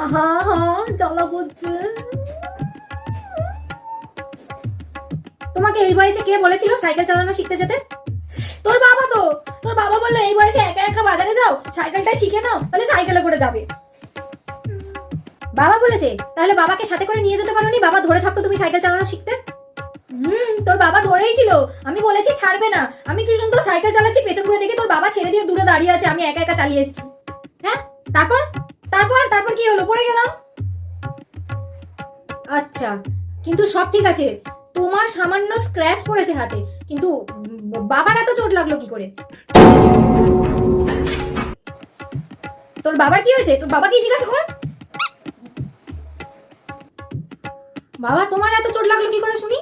আহা, জ্বালা করছে। তোমাকে এই বয়সে কে বলেছিল সাইকেল চালানো শিখতে যেতে? তোর বাবা তো, তোর বাবা বলল এই বয়সে একা একা বাজারে যাও, সাইকেলটা শিখে নাও, তাহলে সাইকেলে করে যাবে। বাবা বলেছে, তাহলে বাবাকে সাথে করে নিয়ে যেতে পারোনি? বাবা ধরে থাকতো তুমি সাইকেল চালানো শিখতে? হুম, তোর বাবা ধরেই ছিল। আমি বলেছি ছাড়বে না। আমি কি সুন্দর সাইকেল চালাচ্ছি, পেছন ঘুরে দেখি তোর বাবা ছেড়ে দিয়ে দূরে দাঁড়িয়ে আছে, আমি একা একা চালিয়ে এসেছি। হ্যাঁ তারপর? তারপর তারপর কি হলো? পড়ে গেলাম। আচ্ছা কিন্তু সব ঠিক আছে। তোমার সামান্য স্ক্র্যাচ পড়েছে হাতে, কিন্তু বাবার এত চোট লাগল কি করে? তোর বাবার কি হয়েছে? তোর বাবা কি জিজ্ঞাসা কর। বাবা, তোমার এত চোট লাগল কি করে শুনি?